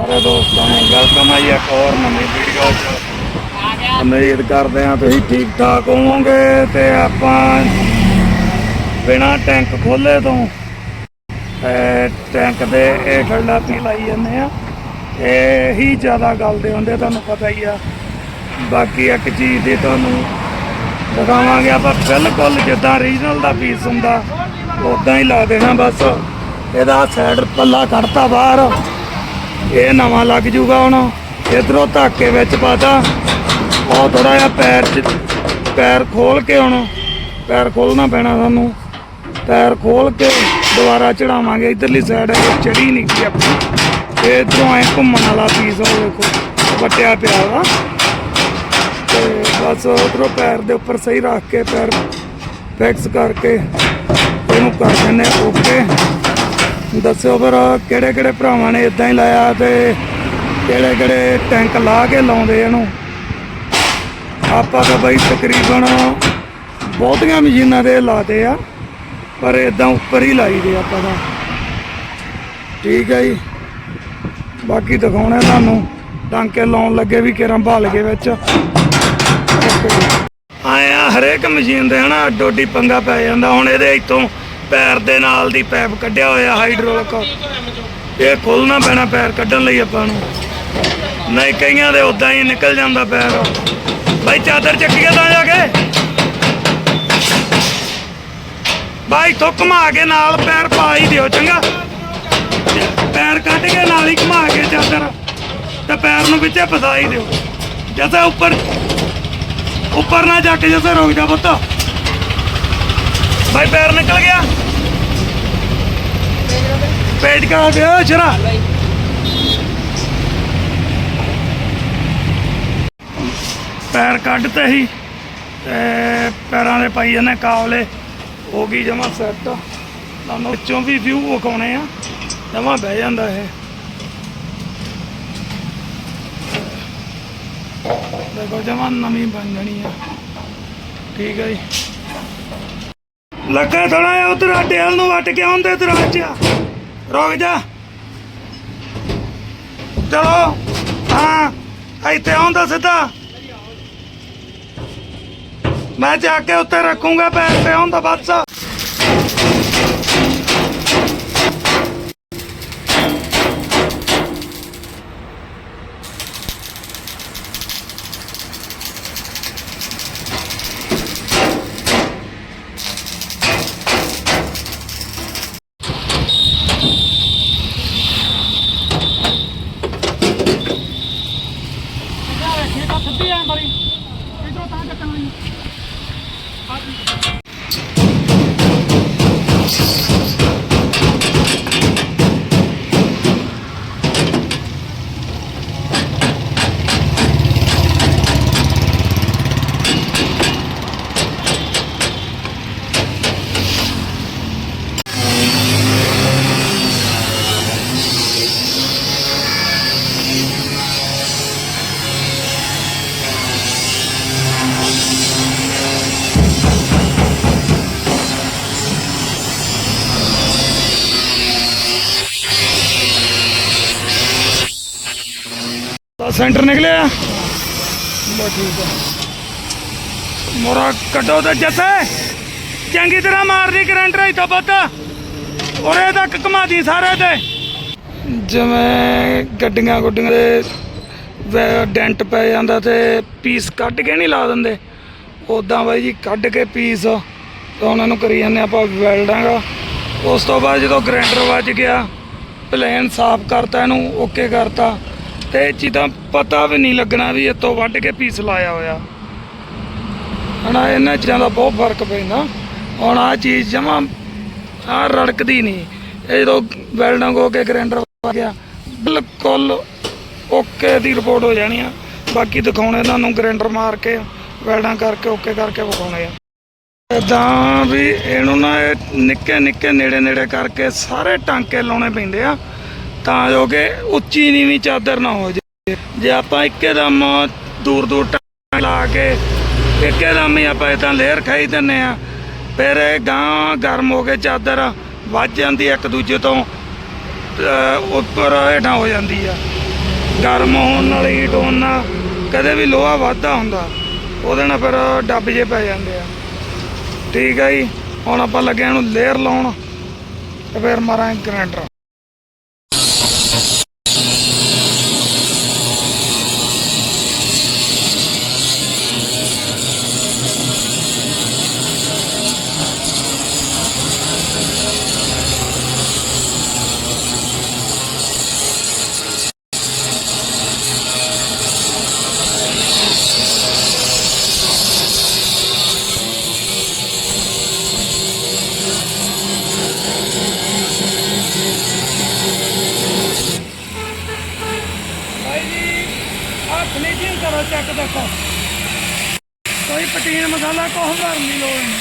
ਸਾਰੇ ਦੋਸਤਾਂ ਨੂੰ ਵੈਲਕਮ ਹੈ ਇੱਕ ਹੋਰ ਨਵੀਂ ਵੀਡੀਓ 'ਚ। ਉਮੀਦ ਕਰਦੇ ਹਾਂ ਤੁਸੀਂ ਠੀਕ ਠਾਕ ਹੋਵੋਗੇ ਤੇ ਆਪਾਂ ਬਿਨਾ ਟੈਂਕ ਖੋਲੇ ਤੋਂ ਇਹ ਟੈਂਕ ਦੇ ਹੇਠ ਲਾਪੀ ਲਾਈ ਜਾਂਦੇ ਆ ਇਹ ਹੀ ਜ਼ਿਆਦਾ ਗਲਦੇ ਹੁੰਦੇ ਤੁਹਾਨੂੰ ਪਤਾ ਹੀ ਆ। ਬਾਕੀ ਇੱਕ ਚੀਜ਼ ਦੀ ਤੁਹਾਨੂੰ ਦਿਖਾਵਾਂਗੇ ਆਪਾਂ ਬਿਲਕੁਲ ਜਿੱਦਾਂ ਰੀਜਨਲ ਦਾ ਪੀਸ ਹੁੰਦਾ ਉਦਾਂ ਹੀ ਲਾ ਦੇਣਾ ਬਸ। ਇਹਦਾ ਸਾਈਡ ਪੱਲਾ ਕੱਢਤਾ ਬਾਹਰ। ਇਹ ਨਵਾਂ ਲੱਗ ਜੂਗਾ ਹੁਣ। ਇਧਰੋਂ ਧਾਕੇ ਵਿੱਚ ਪਾਤਾ। ਉਹ ਥੋੜਾ ਜਿਹਾ ਪੈਰ ਚ ਪੈਰ ਖੋਲ ਕੇ ਹੁਣ। ਪੈਰ ਖੋਲਣਾ ਪੈਣਾ ਸਾਨੂੰ। ਪੈਰ ਖੋਲ ਕੇ ਦੁਬਾਰਾ ਚੜਾਵਾਂਗੇ। ਇਧਰਲੀ ਸਾਈਡ ਚੜੀ ਨਹੀਂ ਗਈ ਆਪਣੀ। ਇਹ ਇਧਰੋਂ ਐ ਘੁੰਮਣ ਵਾਲਾ ਪੀਸ ਉਹ ਦੇਖੋ। ਵਟਿਆ ਪਿਆ ਵਾ। ਤੇ ਬਸ ਉਧਰੋਂ ਪੈਰ ਦੇ ਉੱਪਰ ਸਹੀ ਰੱਖ ਕੇ ਪੈਰ ਫਿਕਸ ਕਰਕੇ ਇਹਨੂੰ ਕਰ ਦਿੰਦੇ ਓਕੇ। ਦੱਸਿਓ ਫਿਰ ਕਿਹੜੇ ਕਿਹੜੇ ਭਰਾਵਾਂ ਨੇ ਇਦਾਂ ਹੀ ਲਾਇਆ ਤੇ ਕਿਹੜੇ ਕਿਹੜੇ ਟੈਂਕ ਲਾ ਕੇ ਲਾਉਂਦੇ ਇਹਨੂੰ। ਆਪਾਂ ਤਾਂ ਬਈ ਤਕਰੀਬਨ ਬਹੁਤੀਆਂ ਮਸ਼ੀਨਾਂ ਦੇ ਲਾਤੇ ਆ, ਪਰ ਇਦਾਂ ਉੱਪਰ ਹੀ ਲਾਈ ਦੇ ਆਪਾਂ ਤਾਂ। ਠੀਕ ਹੈ ਜੀ। ਬਾਕੀ ਦਿਖਾਉਣਾ ਤੁਹਾਨੂੰ, ਟਾਂਕੇ ਲਾਉਣ ਲੱਗੇ ਵੀ ਕਿਰਾਂ ਭਾਲ ਕੇ ਵਿੱਚ। ਆਇਆ ਹਰੇਕ ਮਸ਼ੀਨ ਦੇ ਹਨਾ ਅੱਡੋ ਅੱਡੀ ਪੰਗਾ ਪੈ ਜਾਂਦਾ, ਹੁਣ ਇਹਦੇ ਇੱਥੋਂ ਪੈਰ ਦੇ ਨਾਲ ਦੀ ਪੈਪ ਕੱਢਿਆ ਹੋਇਆ ਹਾਈਡ੍ਰੋਲਿਕ ਇਹ ਖੋਲਣਾ ਪੈਣਾ ਪੈਰ ਕੱਢਣ ਲਈ ਆਪਾਂ ਨੂੰ। ਨਹੀਂ, ਕਈਆਂ ਦੇ ਉਦਾਂ ਹੀ ਨਿਕਲ ਜਾਂਦਾ ਪੈਰ। ਬਾਈ, ਚਾਦਰ ਚੱਕੀਏ ਤਾਂ ਜਾ ਕੇ। ਬਾਈ ਤੋਂ ਘੁਮਾ ਕੇ ਨਾਲ ਪੈਰ ਪਾ ਹੀ ਦਿਓ, ਚੰਗਾ। ਪੈਰ ਕੱਢ ਕੇ ਨਾਲ ਹੀ ਘੁਮਾ ਕੇ ਚਾਦਰ। ਤੇ ਪੈਰ ਨੂੰ ਵਿੱਚੇ ਫਸਾ ਹੀ ਦਿਓ। ਜਦੋਂ ਉੱਪਰ ਉੱਪਰ ਨਾ ਜਾ ਕੇ ਜੈਸੇ ਰੁਕ ਜਾ ਪੁੱਤ। ਭਾਈ ਪੈਰ ਨਿਕਲ ਗਿਆ। ਪੇਟ ਕਾ ਗਿਆ ਛਰਾ ਪੈਰ ਕੱਢਤੇ ਹੀ, ਤੇ ਪੈਰਾਂ ਦੇ ਪਾਈ ਜਾਂਦੇ ਕਾਵਲੇ ਹੋ ਗਈ ਜਮਾ ਸੈੱਟ ਤੁਹਾਨੂੰ ਵਿੱਚੋਂ ਵੀ ਵਿਊ ਵਿਖਾਉਣੇ ਆ। ਜਮਾ ਬਹਿ ਜਾਂਦਾ ਇਹ। ਦੇਖੋ ਜਮਾ ਨਵੀਂ ਬਣ ਜਾਣੀ ਆ। ਠੀਕ ਹੈ ਜੀ। ਲੱਗਾ ਥੋੜਾ ਜਿਹਾ ਉਧਰ ਡੇਲ ਨੂੰ ਵੱਟ ਕੇ ਆਉਂਦੇ ਦਰਾਜ ਚ ਰੁਕ ਜਾ। ਚਲੋ। ਹਾਂ, ਇੱਥੇ ਆਉਂਦਾ ਸਿੱਧਾ। ਮੈਂ ਜਾ ਕੇ ਉੱਤੇ ਰੱਖੂੰਗਾ, ਪੈਰ ਤੇ ਆਉਂਦਾ, ਬਸ। ਸੈਂਟਰ ਨਿਕਲਿਆ। ਮੋਰਾ ਕੱਢੋ ਤੇ ਜੱਸੇ। ਚੰਗੀ ਤਰ੍ਹਾਂ ਮਾਰਦੀ ਕਰੰਟ ਰਹੀ ਤਾਂ ਪੁੱਤ। ਉਰੇ ਤੱਕ ਘੁਮਾ ਦੀ ਸਾਰੇ ਤੇ। ਜਿਵੇਂ ਗੱਡੀਆਂ ਗੁੱਡੀਆਂ ਦੇ ਡੈਂਟ ਪੈ ਜਾਂਦਾ ਤੇ ਪੀਸ ਕੱਢ ਕੇ ਨਹੀਂ ਲਾ ਦਿੰਦੇ। ਉਦਾਂ ਬਾਈ ਜੀ ਕੱਢ ਕੇ ਪੀਸ ਤਾਂ ਉਹਨਾਂ ਨੂੰ ਕਰੀ ਜਾਂਦੇ ਆਪਾਂ ਵੈਲਡਾਂਗਾ। ਉਸ ਤੋਂ ਬਾਅਦ ਜਦੋਂ ਗ੍ਰਾਈਂਡਰ ਵੱਜ ਗਿਆ ਪਲੇਨ ਸਾਫ਼ ਕਰਤਾ ਇਹਨੂੰ ਓਕੇ ਕਰਤਾ। ਤੇ ਇਹ ਚੀਜ਼ਾਂ ਪਤਾ ਵੀ ਨਹੀਂ ਲੱਗਣਾ ਵੀ ਇੱਥੋਂ ਵੱਢ ਕੇ ਪੀਸ ਲਾਇਆ ਹੋਇਆ। ਹਨਾ, ਇਹਨਾਂ ਚੀਜ਼ਾਂ ਦਾ ਬਹੁਤ ਫ਼ਰਕ ਪੈਂਦਾ। ਹੁਣ ਆ ਚੀਜ਼ ਜਮਾ ਆ ਰੜਕਦੀ ਨਹੀਂ। ਇਹ ਜਦੋਂ ਵੈਲਡਿੰਗ ਹੋ ਕੇ ਗ੍ਰਾਈਂਡਰ ਆ ਗਿਆ, ਬਿਲਕੁਲ ਓਕੇ ਦੀ ਰਿਪੋਰਟ ਹੋ ਜਾਣੀ ਆ। ਬਾਕੀ ਦਿਖਾਉਣੇ ਤੁਹਾਨੂੰ ਗ੍ਰਾਈਂਡਰ ਮਾਰ ਕੇ ਵੈਲਡਾਂ ਕਰਕੇ, ਓਕੇ ਕਰਕੇ ਵਿਖਾਉਣੇ ਆ। ਇਦਾਂ ਵੀ ਇਹਨੂੰ ਨਾ ਇਹ ਨਿੱਕੇ ਨਿੱਕੇ ਨੇੜੇ ਨੇੜੇ ਕਰਕੇ ਸਾਰੇ ਟਾਂਕੇ ਲਾਉਣੇ ਪੈਂਦੇ ਆ। ਤਾਂ ਜੋ ਕਿ ਉੱਚੀ ਨੀਵੀਂ ਚਾਦਰ ਨਾ ਹੋ ਜਾਏ। ਜੇ ਆਪਾਂ ਇੱਕਦਮ ਦੂਰ ਦੂਰ ਟਾਂਕੇ ਲਾ ਕੇ ਇੱਕਦਮ ਹੀ ਆਪਾਂ ਇਦਾਂ ਲੇਅਰ ਖਾਈ ਦਿੰਨੇ ਆ ਫਿਰ ਇਹ ਗਾਂ ਗਰਮ ਹੋ ਕੇ ਚਾਦਰ ਵੱਜ ਜਾਂਦੀ ਆ ਇੱਕ ਦੂਜੇ ਤੋਂ ਉੱਪਰ ਹੇਠਾਂ ਹੋ ਜਾਂਦੀ ਆ। ਗਰਮ ਹੋਣ ਨਾਲ ਹੀਟ ਹੋਣ ਨਾਲ ਕਦੇ ਵੀ ਲੋਹਾ ਵੱਧਦਾ ਹੁੰਦਾ, ਉਹਦੇ ਨਾਲ ਫਿਰ ਡੱਬ ਜੇ ਪੈ ਜਾਂਦੇ ਆ। ਠੀਕ ਆ ਜੀ, ਹੁਣ ਆਪਾਂ ਲੱਗੇ ਇਹਨੂੰ ਲੇਅਰ ਲਾਉਣ, ਤੇ ਫਿਰ ਮਾਰਾਂਗੇ ਗ੍ਰੈਂਡਰ। ਦੇਖੋ। ਕੋਈ ਪਟੀਨ ਮਸਾਲਾ ਕੋਹ ਕਰਨ ਦੀ ਲੋੜ ਨਹੀਂ।